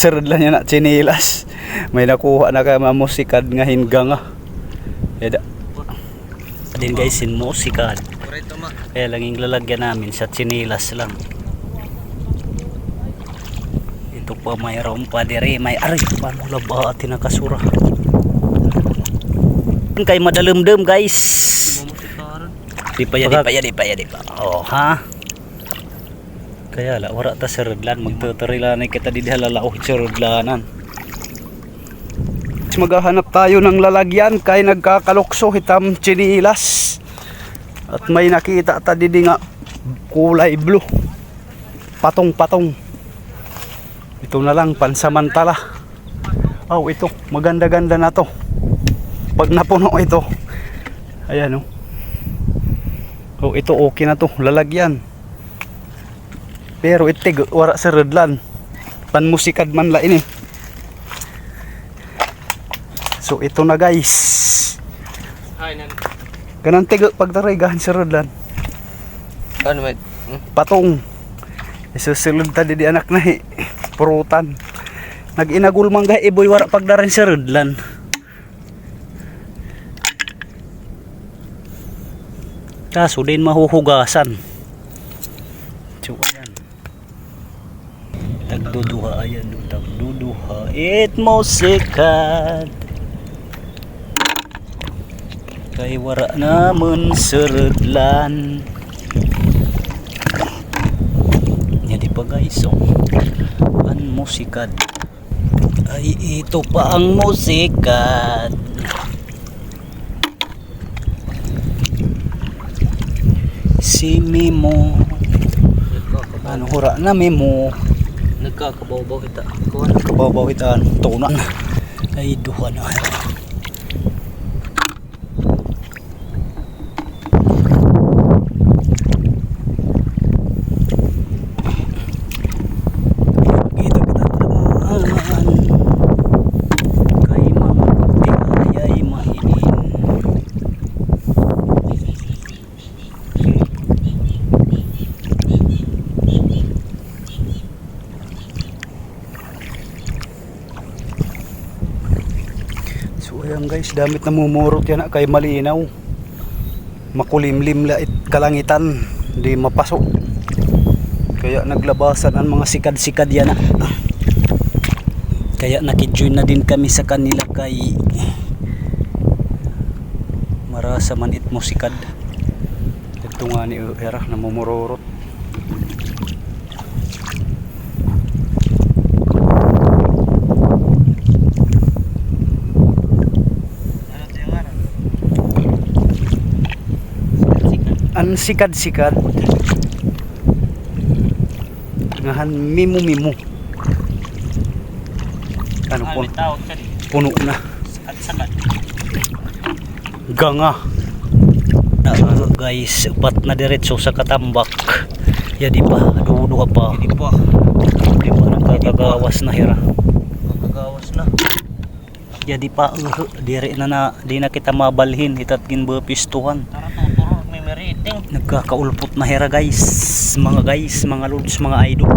Sirod lang yan na chinilas. May nakuha na kay mamusikad nga hingga nga. Eda. Din guys, sin musikad. Kaya lang yung lalagyan namin sa chinilas lang. Ito pa mayroon pa dire. May aray. Paano laba at nakasura. Kay madalimdem guys. Di pa yan, di pa yan, di pa yan, di pa. Oh, ha? Kaya la, wala ta sa redlan. Magtutuloy kita di halalaw sa redlanan. Maghahanap tayo ng lalagyan kay nagkakalukso hitam chinilas. At may nakita ta di nga kulay blue. Patong-patong. Ito na lang pansamantala. Oh, ito maganda-ganda na to. Pag napuno ito. Ayan oh. Oh, ito okay na to, lalagyan. Pero itig wara sa redlan. Panmusikad man la ini. So ito na guys. Ay nan. Ganang tig pagtaray gahan sa redlan. Ano may? Hmm? Patong. Isusulod ta di di anak na eh. Purutan. Nag-inagul man ga iboy wara pagdaran sa redlan. Kaso din mahuhugasan. So ayan. Tagduduha ayan no, tagduduha. It mo sikat. Kay wara naman seredlan. Nya di pa guys oh. Ang musikad. Ay ito pa ang musikad. Si Mimo. Ano hura na Mimo. Nagkakabaw-baw kita. Kuhan. Kababaw itaan. Tunan. Ay duha na. Ayan guys, damit na mumurot yan ah, kay malinaw. Makulimlim lait kalangitan, di mapasok. Kaya naglabasan ang mga sikad-sikad yan ah. Kaya nakijoin na din kami sa kanila kay marasa man it mo sikad. Ito nga ni Era na mumurot. Ano ito yung ano? Sikat. Ang sikad-sikad. Ngahan mimo-mimo. Ano po? Puno na. Ganga. Ano guys, upat na diretso sa katambak. Ya di pa, dudo ka pa. Hindi pa. Di pa nakakagawas na hira. Kakagawas na. Ya di pa, uh, dire na na, di na kita mabalhin. Itat ginbapistuhan. Tara tuturo. Nagkakaulpot na hira guys. Mga guys, mga lords, mga idol.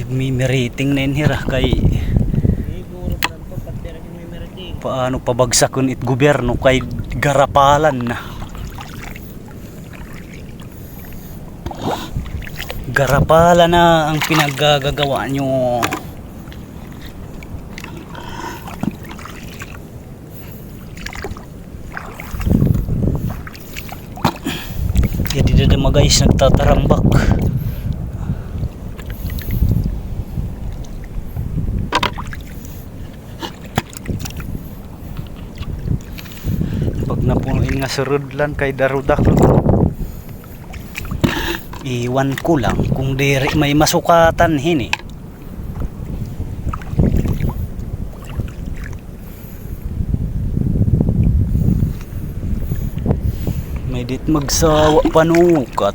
Nagmimerating na yun hira kay paano pabagsakan it gobyerno kay garapalan na. Garapala na ang pinaggagawa nyo. Ya di na mga guys nagtatarambak. Pag napunuin nga sa rodlan kay darudak. Iwan ko lang kung diri may masukatan hini. May dit magsawa panukat.